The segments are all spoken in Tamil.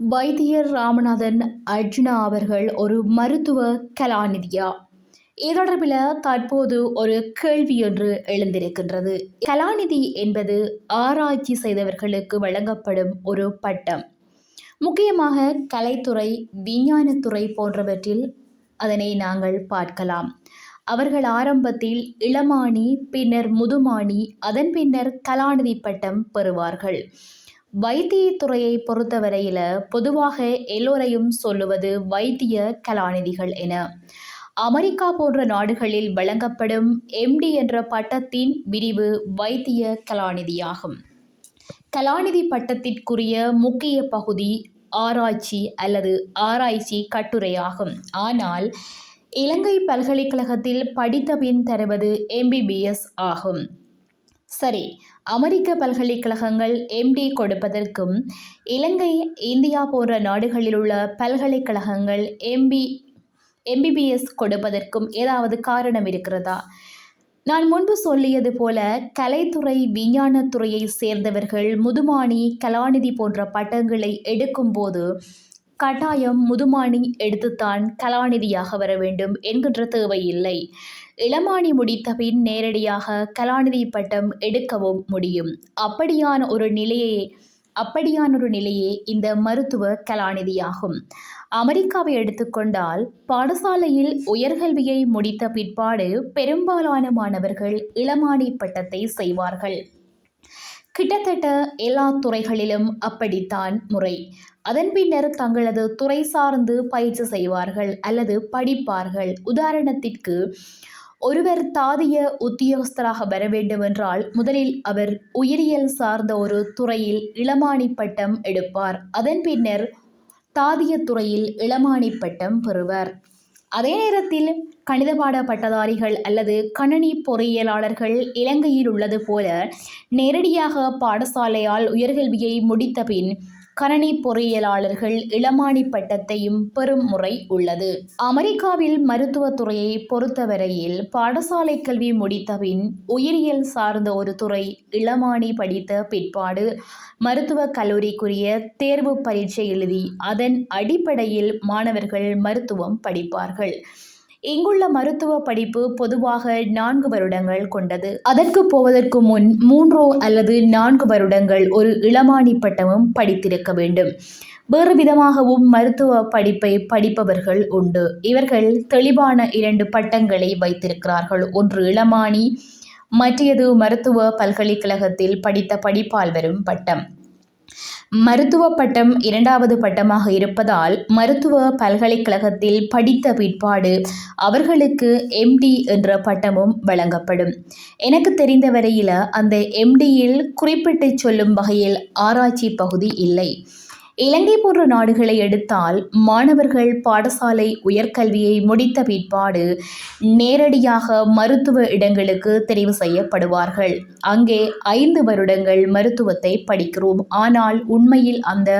வைத்தியர் ராமநாதன் அர்ஜுனா அவர்கள் ஒரு மருத்துவ கலாநிதியா? இது தொடர்பில் தற்போது ஒரு கேள்வி ஒன்று எழுந்திருக்கின்றது. கலாநிதி என்பது ஆராய்ச்சி செய்தவர்களுக்கு வழங்கப்படும் ஒரு பட்டம். முக்கியமாக கலைத்துறை விஞ்ஞானத்துறை போன்றவற்றில் அதனை நாங்கள் பார்க்கலாம். அவர்கள் ஆரம்பத்தில் இளமானி பின்னர் முதுமானி அதன் பின்னர் கலாநிதி பட்டம் பெறுவார்கள். வைத்தியத்துறையை பொறுத்தவரையில் பொதுவாக எல்லோரையும் சொல்லுவது வைத்திய கலாநிதிகள் என. அமெரிக்கா போன்ற நாடுகளில் வழங்கப்படும் எம்டி என்ற பட்டத்தின் விரிவு வைத்திய கலாநிதியாகும். கலாநிதி பட்டத்திற்குரிய முக்கிய பகுதி ஆராய்ச்சி அல்லது ஆராய்ச்சி கட்டுரையாகும். ஆனால் இலங்கை பல்கலைக்கழகத்தில் படித்த பின் தருவது எம்பிபிஎஸ் ஆகும். சரி. அமெரிக்க பல்கலைக்கழகங்கள் எம்டி கொடுப்பதற்கும் இலங்கை இந்தியா போன்ற நாடுகளில் உள்ள பல்கலைக்கழகங்கள் எம்பி எம்பிபிஎஸ் கொடுப்பதற்கும் ஏதாவது காரணம் இருக்கிறதா? நான் முன்பு சொல்லியது போல கலைத்துறை விஞ்ஞானத்துறையை சேர்ந்தவர்கள் முதுமானி கலாநிதி போன்ற பட்டங்களை எடுக்கும்போது கட்டாயம் முதுமானி எடுத்துத்தான் கலாநிதியாக வர வேண்டும் என்கின்ற தேவையில்லை. இளமானி முடித்த பின் நேரடியாக கலாநிதி பட்டம் எடுக்கவும் முடியும். அப்படியான ஒரு நிலையை அப்படியான ஒரு நிலையே இந்த மருத்துவ கலாநிதியாகும். அமெரிக்காவை எடுத்துக்கொண்டால் பாடசாலையில் உயர்கல்வியை முடித்த பிற்பாடு பெரும்பாலான மாணவர்கள் இளமானி பட்டத்தை செய்வார்கள். கிட்டத்தட்ட எல்லா துறைகளிலும் அப்படித்தான் முறை. அதன் பின்னர் தங்களது துறை சார்ந்து பயிற்சி செய்வார்கள் அல்லது படிப்பார்கள். உதாரணத்திற்கு ஒருவர் தாதிய உத்தியோகஸ்தராக வர வேண்டுமென்றால் முதலில் அவர் உயிரியல் சார்ந்த ஒரு துறையில் இளமானி பட்டம் எடுப்பார். அதன் பின்னர் தாதிய துறையில் இளமானி பட்டம் பெறுவர். அதே நேரத்தில் கணித பாட பட்டதாரிகள் அல்லது கணினி பொறியியலாளர்கள் இலங்கையில் உள்ளது போல நேரடியாக பாடசாலையால் உயர்கல்வியை முடித்த பின் கணனி பொறியியலாளர்கள் இளமானி பட்டத்தையும் பெறும் முறை உள்ளது. அமெரிக்காவில் மருத்துவத்துறையை பொறுத்தவரையில் பாடசாலை கல்வி முடித்தபின் உயிரியல் சார்ந்த ஒரு துறை இளமானி படித்த பிற்பாடு மருத்துவக் கல்லூரிக்குரிய தேர்வு பரீட்சை எழுதி அதன் அடிப்படையில் மாணவர்கள் மருத்துவம் படிப்பார்கள். இங்குள்ள மருத்துவ படிப்பு பொதுவாக நான்கு வருடங்கள் கொண்டது. அதற்கு போவதற்கு முன் மூன்றோ அல்லது நான்கு வருடங்கள் ஒரு இளமானி பட்டமும் படித்திருக்க வேண்டும். வேறு விதமாகவும் மருத்துவ படிப்பை படிப்பவர்கள் உண்டு. இவர்கள் தெளிவான இரண்டு பட்டங்களை வைத்திருக்கிறார்கள். ஒன்று இளமானி மற்றையது மருத்துவ பல்கலைக்கழகத்தில் படித்த படிப்பால் வரும் பட்டம். மருத்துவ பட்டம் இரண்டாவது பட்டமாக இருப்பதால் மருத்துவ பல்கலைக்கழகத்தில் படித்த பிற்பாடு அவர்களுக்கு எம்டி என்ற பட்டமும் வழங்கப்படும். எனக்கு தெரிந்த வரையில் அந்த எம்டியில் குறிப்பிட்டு சொல்லும் வகையில் ஆராய்ச்சி பகுதி இல்லை. இலங்கை போன்ற நாடுகளை எடுத்தால் மாணவர்கள் பாடசாலை உயர்கல்வியை முடித்த பிற்பாடு நேரடியாக மருத்துவ இடங்களுக்கு தெரிவு செய்யப்படுவார்கள். அங்கே ஐந்து வருடங்கள் மருத்துவத்தை படிக்கிறோம். ஆனால் உண்மையில் அந்த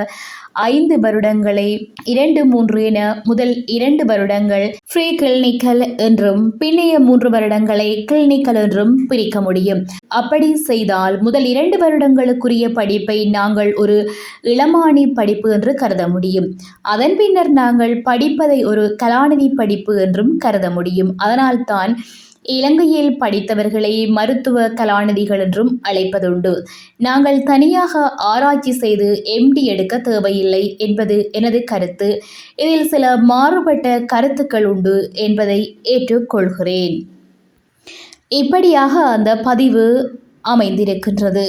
ஐந்து வருடங்களை இரண்டு மூன்று என முதல் இரண்டு வருடங்கள் ஃப்ரீ கிளினிக்கல் என்றும் பின்னைய மூன்று வருடங்களை கிளினிக்கல் என்றும் பிரிக்க முடியும். அப்படி செய்தால் முதல் இரண்டு வருடங்களுக்குரிய படிப்பை நாங்கள் ஒரு இளமானி படிப்பு என்று கருத முடியும். அதன் பின்னர் நாங்கள் படிப்பதை ஒரு கலாநிதி படிப்பு என்றும் கருத முடியும். அதனால்தான் இலங்கையில் படித்தவர்களை மருத்துவ கலாநிதிகள் என்றும் அழைப்பதுண்டு. நாங்கள் தனியாக ஆராய்ச்சி செய்து எம்டி எடுக்க தேவையில்லை என்பது எனது கருத்து. இதில் சில மாறுபட்ட கருத்துக்கள் உண்டு என்பதை ஏற்றுக்கொள்கிறேன். இப்படியாக அந்த பதிவு அமைந்திருக்கின்றது.